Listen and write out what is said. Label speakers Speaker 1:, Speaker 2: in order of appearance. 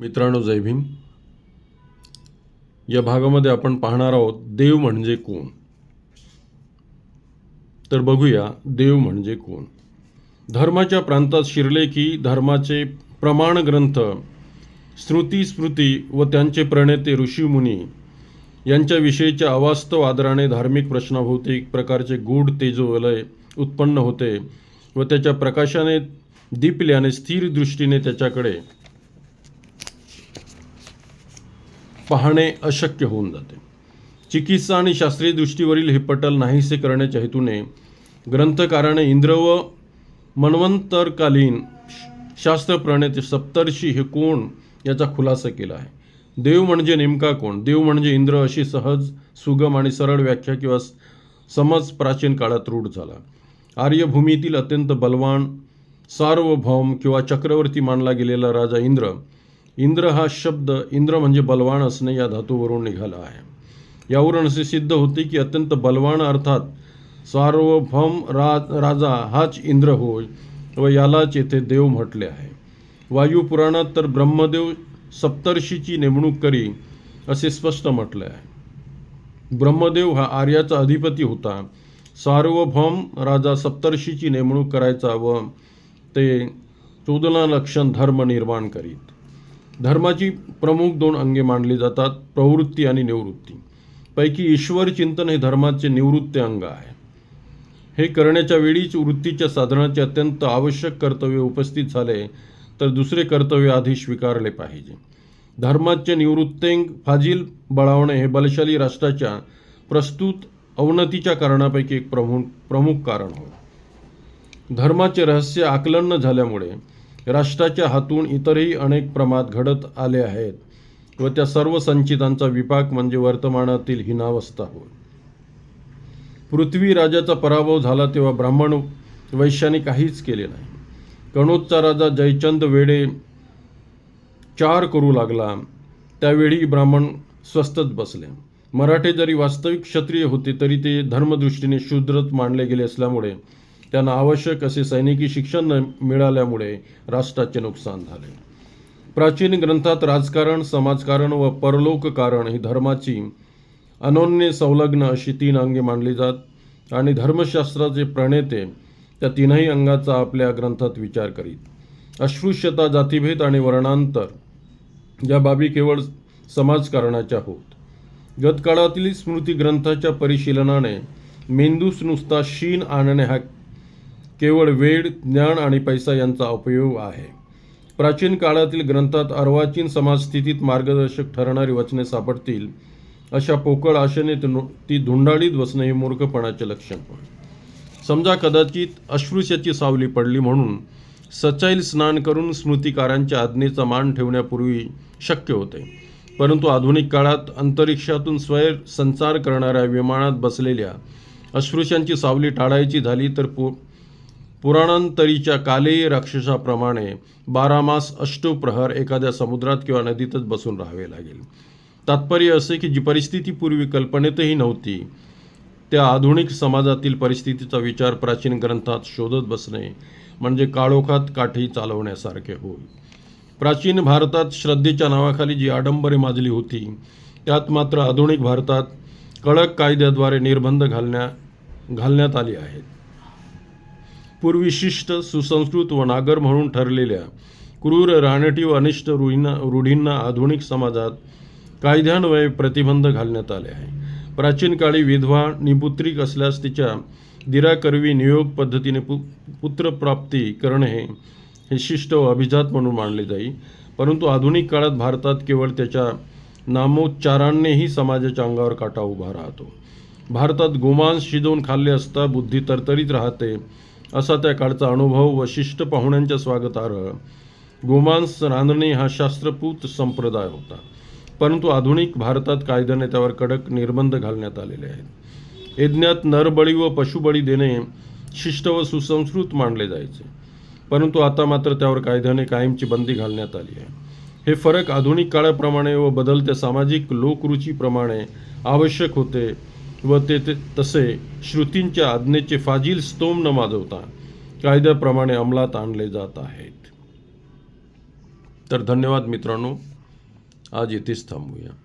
Speaker 1: मित्रांनो जय भीम. या भागामध्ये आपण पाहणार आहोत देव म्हणजे कोण? तर बघूया देव म्हणजे कोण? धर्माच्या प्रांतात शिरले की धर्माचे प्रमाण ग्रंथ श्रुती स्मृती व त्यांचे प्रणेते ऋषीमुनी यांच्याविषयीच्या अवास्तव आदराने धार्मिक प्रश्नाभोवती एक प्रकारचे गूढ तेजोवलय उत्पन्न होते व त्याच्या प्रकाशाने दीपल्याने स्थिर दृष्टीने त्याच्याकडे पाहणे अशक्य होऊन जाते. चिकित्सा आणि शास्त्रीय दृष्टीवरील हे पटल नाहीसे करण्याच्या हेतूने ग्रंथकाराने इंद्र व मन्वंतरकालीन शास्त्रप्रणेते सप्तर्षी हे कोण याचा खुलासा केला आहे. देव म्हणजे नेमका कोण? देव म्हणजे इंद्र अशी सहज सुगम आणि सरळ व्याख्या किंवा समज प्राचीन काळात रूढ झाला. आर्यभूमीतील अत्यंत बलवान सार्वभौम किंवा चक्रवर्ती मानला गेलेला राजा इंद्र इंद्र हा शब्द इंद्र म्हणजे बलवान असणे या धातूवरून निघाला आहे. यावरून असे सिद्ध होते की अत्यंत बलवान अर्थात सार्वभौम रा राजा हाच इंद्र होय व यालाच येथे देव म्हटले आहे. वायुपुराणात तर ब्रह्मदेव सप्तर्षीची नेमणूक करी असे स्पष्ट म्हटले आहे. ब्रह्मदेव हा आर्याचा अधिपती होता. सार्वभौम राजा सप्तर्षीची नेमणूक करायचा व ते चोदना लक्षण धर्म निर्माण करीत. धर्माची प्रमुख दोन अंगे मानली जातात प्रवृत्ती आणि निवृत्ती. पैकी ईश्वर चिंतन हे धर्माचे निवृत्त अंग आहे. हे करण्याच्या वेळीच वृत्तीच्या साधनाचे अत्यंत आवश्यक कर्तव्य उपस्थित झाले तर दुसरे कर्तव्य आधी स्वीकारले पाहिजे. धर्माचे निवृत्तेंग फाजील बळावणे हे बलशाली राष्ट्राच्या प्रस्तुत अवनतीच्या कारणापैकी एक प्रमुख प्रमुख कारण होय. धर्माचे रहस्य आकलन न झाल्यामुळे राष्ट्राच्या हातून इतरही अनेक प्रमाद घडत आले आहेत व त्या सर्व संचितांचा विपाक म्हणजे वर्तमानातील हिनावस्था होय. पृथ्वी राजाचा पराभव झाला तेव्हा ब्राह्मण वैश्याने काहीच केले नाही. कणोदचा राजा जयचंद वेडे चार करू लागला. त्यावेळी ब्राह्मण स्वस्तच बसले. मराठे जरी वास्तविक क्षत्रिय होते तरी ते धर्मदृष्टीने शूद्रच मानले गेले असल्यामुळे त्यांना आवश्यक असे सैनिकी शिक्षण न मिळाल्यामुळे राष्ट्राचे नुकसान झाले. प्राचीन ग्रंथात राजकारण समाजकारण व परलोककारण ही धर्माची अनोन्य संलग्न अशी तीन अंगे मानली जात आणि धर्मशास्त्राचे प्रणेते त्या तीनही अंगाचा आपल्या ग्रंथात विचार करीत. अस्पृश्यता जातीभेद आणि वर्णांतर या बाबी केवळ समाजकारणाच्या होत. गतकाळातील स्मृती ग्रंथाच्या परिशीलनाने मेंदूस नुसता शीन आणणे हा केवळ वेळ ज्ञान आणि पैसा यांचा उपयोग आहे. प्राचीन काळातील ग्रंथात अर्वाचीन समाजस्थितीत मार्गदर्शक ठरणारी वचने सापडतील अशा पोकळ आशेने ती धुंडाळीत बसणे हे मूर्खपणाचे लक्षण. समजा कदाचित अस्पृश्याची सावली पडली म्हणून सचाईल स्नान करून स्मृतिकारांच्या आज्ञेचा मान ठेवण्यापूर्वी शक्य होते. परंतु आधुनिक काळात अंतरिक्षातून स्वैर संचार करणाऱ्या विमानात बसलेल्या अस्पृश्यांची सावली टाळायची झाली तर पु पुराणांतरीच्या कालेय राक्षसाप्रमाणे बारामास अष्टप्रहर एखाद्या समुद्रात किंवा नदीतच बसून राहावे लागेल. तात्पर्य असे की जी परिस्थिती पूर्वी कल्पनेतही नव्हती त्या आधुनिक समाजातील परिस्थितीचा विचार प्राचीन ग्रंथात शोधत बसणे म्हणजे काळोखात काठी चालवण्यासारखे होय. प्राचीन भारतात श्रद्धेच्या नावाखाली जी आडंबरे माजली होती त्यात मात्र आधुनिक भारतात कडक कायद्याद्वारे निर्बंध घालण्या घालण्यात आली आहेत. पूर्विशिष्ट सुसंस्कृत व नागर म्हणून ठरलेल्या क्रूर रानटी व अनिष्ट रूढींना रूढींना आधुनिक समाजात कायद्यान्वये प्रतिबंध घालण्यात आले आहे. प्राचीन काळी विधवा निपुत्रिक असल्यास तिच्या दिराकरवी नियोग पद्धतीने पु पुत्रप्राप्ती करणे हे शिष्ट व अभिजात म्हणून मानले जाई. परंतु आधुनिक काळात भारतात केवळ त्याच्या नामोच्चारांनीही समाजाच्या अंगावर काटा उभा राहतो. भारतात गोमांस शिजवून खाल्ले असता बुद्धी तरतरीत राहते. असा त्या काळचा अनुभव व शिष्ट पाहुण्यांच्या स्वागतार्ह गोमांस रांधणे हा शास्त्रपूत संप्रदाय होता. परंतु आधुनिक भारतात कायद्याने त्यावर कडक निर्बंध घालण्यात आलेले आहेत. यज्ञात नरबळी व पशुबळी देणे शिष्ट व सुसंस्कृत मानले जायचे. परंतु आता मात्र त्यावर कायद्याने कायमची बंदी घालण्यात आली आहे. हे फरक आधुनिक काळाप्रमाणे व बदलत्या सामाजिक लोकरुचीप्रमाणे आवश्यक होते व ते ते तसे श्रुतींच्या आज्ञेचे फाजील स्तोम न माजवता कायद्याप्रमाणे अंमलात आणले जात आहेत. तर धन्यवाद मित्रांनो. आज येथेच थांबूया.